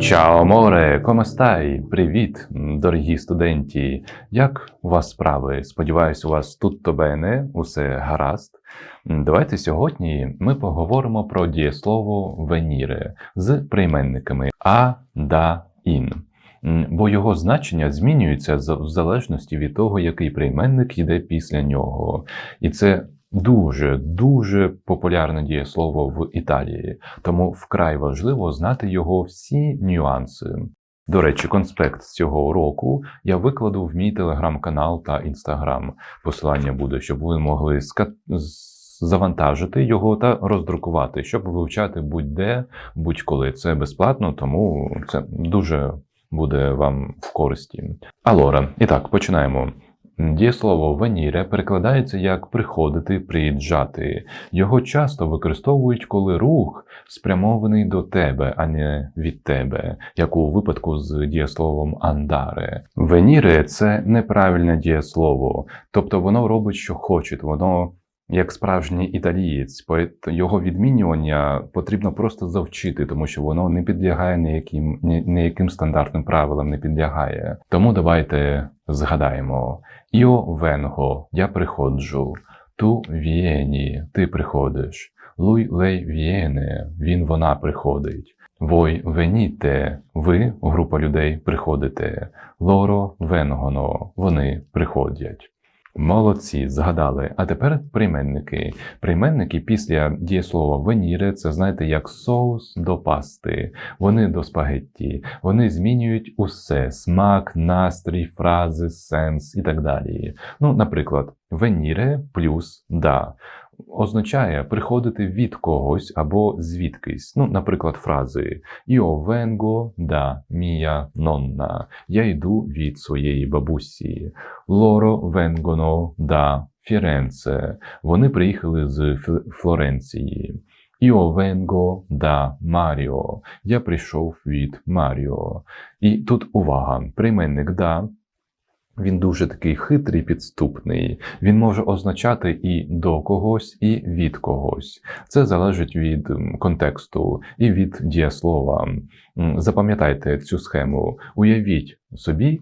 Чао, море, комастай! Привіт, дорогі студенті! Як у вас справи? Сподіваюсь, у вас тут бене, усе гаразд. Давайте сьогодні ми поговоримо про дієслово веніре з прийменниками а, да, ін. Бо його значення змінюється в залежності від того, який прийменник йде після нього. І це дуже дуже популярне дієслово в Італії, тому вкрай важливо знати його всі нюанси. До речі, конспект з цього уроку я викладу в мій телеграм-канал та інстаграм. Посилання буде, щоб ви могли ска- завантажити його та роздрукувати, щоб вивчати будь-де, будь-коли. Це безплатно, тому це дуже буде вам в користі. Алора, і так, починаємо. Дієслово веніре перекладається як приходити, приїжджати. Його часто використовують, коли рух спрямований до тебе, а не від тебе, як у випадку з дієсловом андаре. Веніре це неправильне дієслово, тобто воно робить, що хоче, воно. Як справжній італієць, його відмінювання потрібно просто завчити, тому що воно не підлягає ніяким, ні- ніяким стандартним правилам, не підлягає. Тому давайте згадаємо: Іо венго, я приходжу, ту вієні, ти приходиш, луй лей вієне, він вона приходить. Вой веніте, ви, група людей, приходите. Лоро венгоно, вони приходять. Молодці, згадали. А тепер прийменники. Прийменники після дієслова веніре це знаєте як соус до пасти. Вони до спагетті. Вони змінюють усе: смак, настрій, фрази, сенс і так далі. Ну, наприклад, веніре плюс да означає приходити від когось або звідкись. Ну, наприклад, фрази Io vengo da mia nonna. Я йду від своєї бабусі. Loro vengono da Firenze. Вони приїхали з Флоренції. Io vengo da Mario. Я прийшов від Маріо. І тут увага: прийменник да. Він дуже такий хитрий, підступний. Він може означати і до когось, і від когось. Це залежить від контексту і від дієслова. Запам'ятайте цю схему. Уявіть собі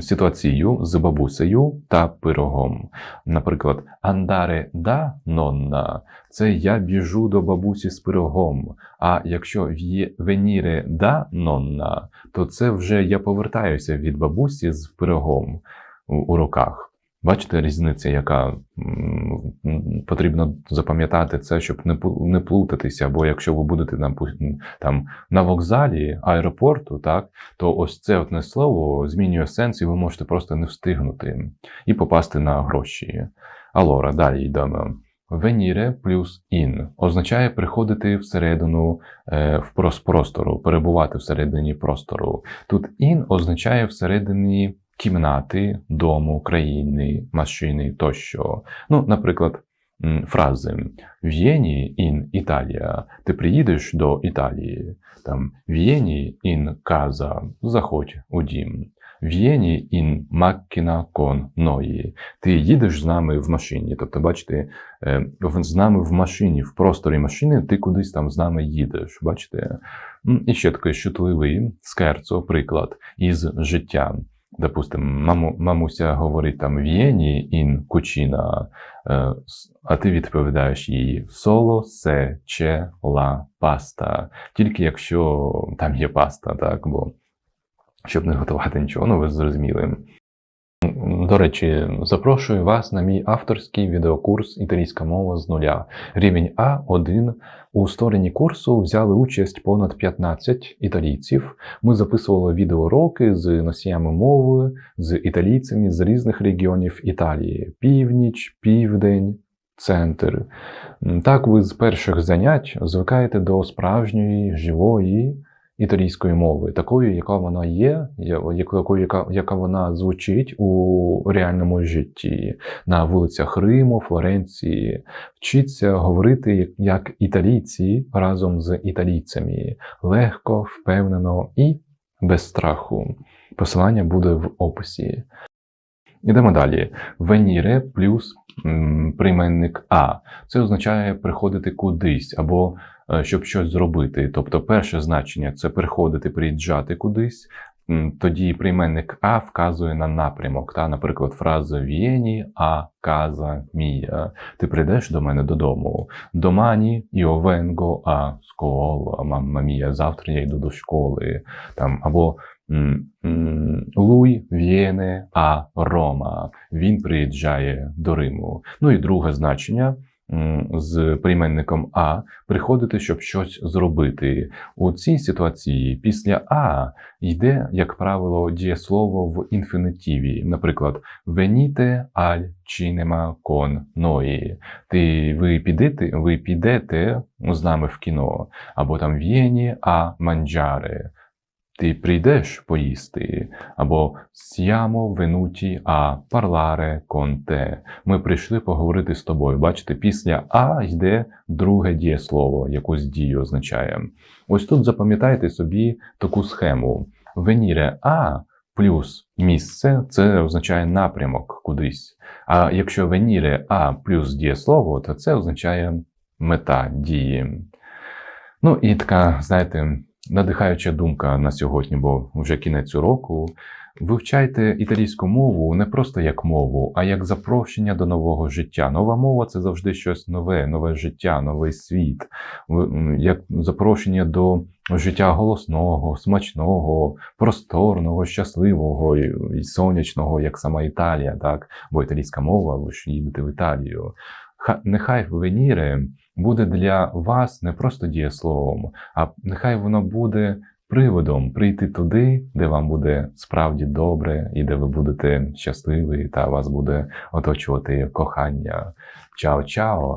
ситуацію з бабусею та пирогом. Наприклад, андаре да нонна це я біжу до бабусі з пирогом. А якщо веніре да нонна, то це вже я повертаюся від бабусі з пирогом у, руках. Бачите різниця, яка потрібно запам'ятати це, щоб не плутатися. Бо якщо ви будете там на вокзалі аеропорту, так то ось це одне слово змінює сенс, і ви можете просто не встигнути і попасти на гроші. Алора, далі йдемо. Веніре плюс ін означає приходити всередину е, в простору, перебувати всередині простору. Тут ін означає всередині кімнати, дому, країни, машини тощо. Ну, наприклад, фрази В'єні ін Італія. Ти приїдеш до Італії. Там В'єні ін каза. Заходь у дім. В'єні ін маккіна кон ної. Ти їдеш з нами в машині. Тобто, бачите, е, з нами в машині, в просторі машини, ти кудись там з нами їдеш. Бачите? І ще такий щутливий скерцо, приклад із життя. Допустимо, маму, мамуся говорить там В'єні ін кучіна, е, а ти відповідаєш їй соло, се, че, ла, паста. Тільки якщо там є паста, так, бо щоб не готувати нічого, ну ви зрозуміли. До речі, запрошую вас на мій авторський відеокурс Італійська мова з нуля. Рівень А1. У створенні курсу взяли участь понад 15 італійців. Ми записували відеоуроки з носіями мови, з італійцями з різних регіонів Італії: північ, південь, центр. Так ви з перших занять звикаєте до справжньої живої італійської мови, такою, яка вона є, якою, яка, яка вона звучить у реальному житті на вулицях Риму, Флоренції. Вчіться говорити як- італійці разом з італійцями легко, впевнено і без страху. Посилання буде в описі. Ідемо далі. Веніре плюс прийменник А. Це означає приходити кудись або щоб щось зробити. Тобто, перше значення це приходити, приїжджати кудись. Тоді прийменник а вказує на напрямок. Та, наприклад, фраза Вієні, а каза мія. Ти прийдеш до мене додому. Домані io vengo a scuola, мамма мія, завтра я йду до школи. Там, або Lui viene a Roma. Він приїжджає до Риму. Ну і друге значення з прийменником а приходити, щоб щось зробити. У цій ситуації після а йде, як правило, дієслово в інфінітиві. Наприклад, venite al cinema con noi. Ти ви підете, ви підете з нами в кіно, або там vieni a mangiare. Ти прийдеш поїсти, або venuti a parlare con te. Ми прийшли поговорити з тобою. Бачите, після А йде друге дієслово, якусь дію означає. Ось тут запам'ятайте собі таку схему. Venire a плюс місце це означає напрямок кудись. А якщо venire a плюс дієслово, то це означає мета дії. Ну і така, знаєте, надихаюча думка на сьогодні, бо вже кінець року. Вивчайте італійську мову не просто як мову, а як запрошення до нового життя. Нова мова це завжди щось нове, нове життя, новий світ, як запрошення до життя голосного, смачного, просторного, щасливого і сонячного, як сама Італія, так? Бо італійська мова, ви ж їдете в Італію. Ха- Нехай веніре буде для вас не просто дієсловом, а нехай воно буде приводом прийти туди, де вам буде справді добре, і де ви будете щасливі, та вас буде оточувати кохання. Чао-чао!